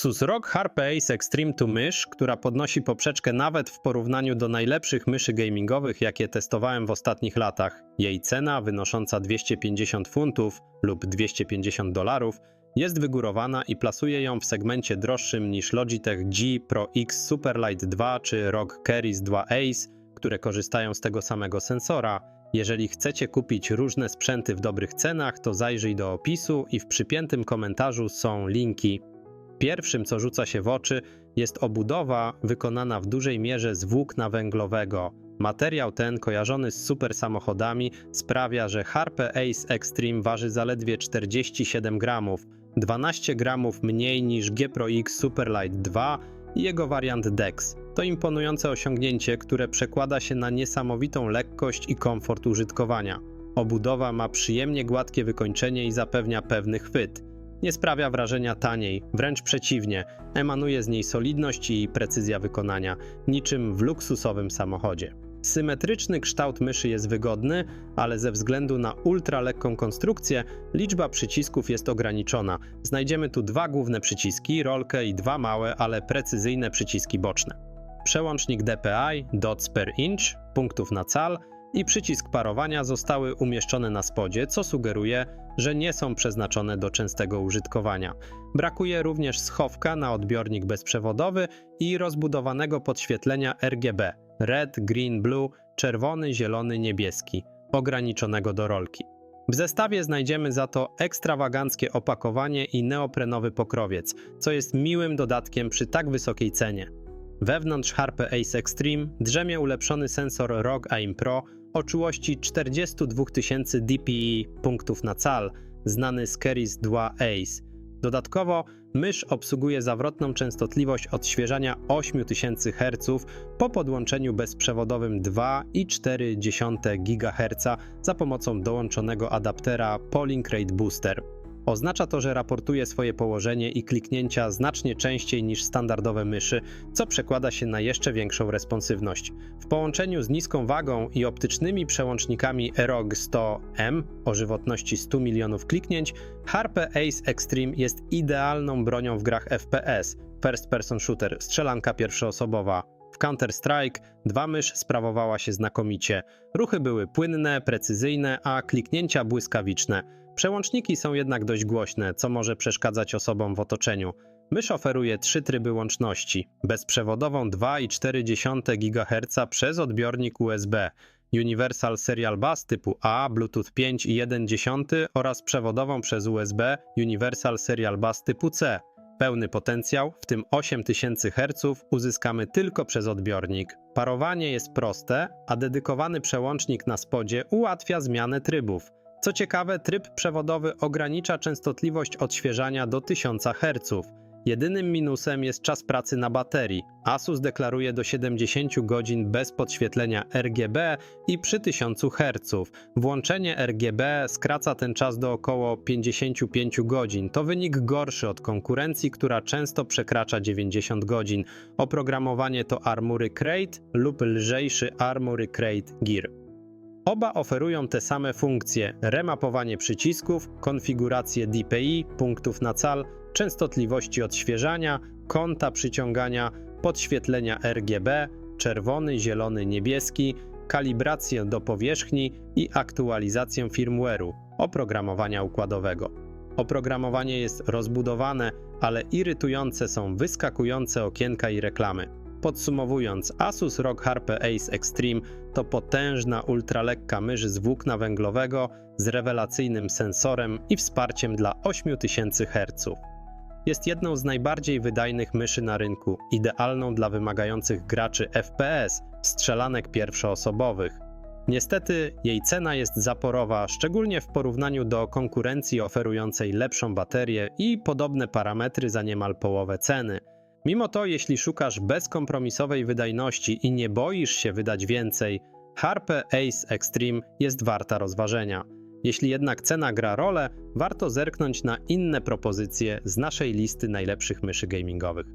Asus ROG Harpe Ace Extreme to mysz, która podnosi poprzeczkę nawet w porównaniu do najlepszych myszy gamingowych, jakie testowałem w ostatnich latach. Jej cena, wynosząca 250 funtów lub 250 dolarów, jest wygórowana i plasuje ją w segmencie droższym niż Logitech G Pro X Superlight 2 czy ROG Keris 2 Ace, które korzystają z tego samego sensora. Jeżeli chcecie kupić różne sprzęty w dobrych cenach, to zajrzyj do opisu i w przypiętym komentarzu są linki. Pierwszym, co rzuca się w oczy, jest obudowa wykonana w dużej mierze z włókna węglowego. Materiał ten, kojarzony z super samochodami, sprawia, że Harpe Ace Extreme waży zaledwie 47 gramów, 12 gramów mniej niż G Pro X Superlight 2 i jego wariant Dex. To imponujące osiągnięcie, które przekłada się na niesamowitą lekkość i komfort użytkowania. Obudowa ma przyjemnie gładkie wykończenie i zapewnia pewny chwyt. Nie sprawia wrażenia taniej, wręcz przeciwnie, emanuje z niej solidność i precyzja wykonania, niczym w luksusowym samochodzie. Symetryczny kształt myszy jest wygodny, ale ze względu na ultralekką konstrukcję liczba przycisków jest ograniczona. Znajdziemy tu dwa główne przyciski, rolkę i dwa małe, ale precyzyjne przyciski boczne. Przełącznik DPI, dots per inch, punktów na cal i przycisk parowania zostały umieszczone na spodzie, co sugeruje, że nie są przeznaczone do częstego użytkowania. Brakuje również schowka na odbiornik bezprzewodowy i rozbudowanego podświetlenia RGB red, green, blue, czerwony, zielony, niebieski, ograniczonego do rolki. W zestawie znajdziemy za to ekstrawaganckie opakowanie i neoprenowy pokrowiec, co jest miłym dodatkiem przy tak wysokiej cenie. Wewnątrz Harpe Ace Extreme drzemie ulepszony sensor ROG AIM Pro o czułości 42 000 dpi punktów na cal, znany z Keris 2 Ace. Dodatkowo mysz obsługuje zawrotną częstotliwość odświeżania 8000 Hz po podłączeniu bezprzewodowym 2,4 GHz za pomocą dołączonego adaptera Polink Rate Booster. Oznacza to, że raportuje swoje położenie i kliknięcia znacznie częściej niż standardowe myszy, co przekłada się na jeszcze większą responsywność. W połączeniu z niską wagą i optycznymi przełącznikami EROG 100M o żywotności 100 milionów kliknięć, Harpe Ace Extreme jest idealną bronią w grach FPS, First Person Shooter, strzelanka pierwszoosobowa. W Counter-Strike dwa mysz sprawowała się znakomicie. Ruchy były płynne, precyzyjne, a kliknięcia błyskawiczne. Przełączniki są jednak dość głośne, co może przeszkadzać osobom w otoczeniu. Mysz oferuje trzy tryby łączności: bezprzewodową 2,4 GHz przez odbiornik USB, Universal Serial Bus typu A, Bluetooth 5,1 oraz przewodową przez USB Universal Serial Bus typu C. Pełny potencjał, w tym 8000 Hz, uzyskamy tylko przez odbiornik. Parowanie jest proste, a dedykowany przełącznik na spodzie ułatwia zmianę trybów. Co ciekawe, tryb przewodowy ogranicza częstotliwość odświeżania do 1000 Hz. Jedynym minusem jest czas pracy na baterii. Asus deklaruje do 70 godzin bez podświetlenia RGB i przy 1000 Hz. Włączenie RGB skraca ten czas do około 55 godzin. To wynik gorszy od konkurencji, która często przekracza 90 godzin. Oprogramowanie to Armury Crate lub lżejszy Armury Crate Gear. Oba oferują te same funkcje: remapowanie przycisków, konfigurację DPI, punktów na cal, częstotliwości odświeżania, kąta przyciągania, podświetlenia RGB, czerwony, zielony, niebieski, kalibrację do powierzchni i aktualizację firmware'u, oprogramowania układowego. Oprogramowanie jest rozbudowane, ale irytujące są wyskakujące okienka i reklamy. Podsumowując, Asus ROG Harpe Ace Extreme to potężna, ultralekka mysz z włókna węglowego z rewelacyjnym sensorem i wsparciem dla 8000 Hz. Jest jedną z najbardziej wydajnych myszy na rynku, idealną dla wymagających graczy FPS, strzelanek pierwszoosobowych. Niestety jej cena jest zaporowa, szczególnie w porównaniu do konkurencji oferującej lepszą baterię i podobne parametry za niemal połowę ceny. Mimo to, jeśli szukasz bezkompromisowej wydajności i nie boisz się wydać więcej, Harpe Ace Extreme jest warta rozważenia. Jeśli jednak cena gra rolę, warto zerknąć na inne propozycje z naszej listy najlepszych myszy gamingowych.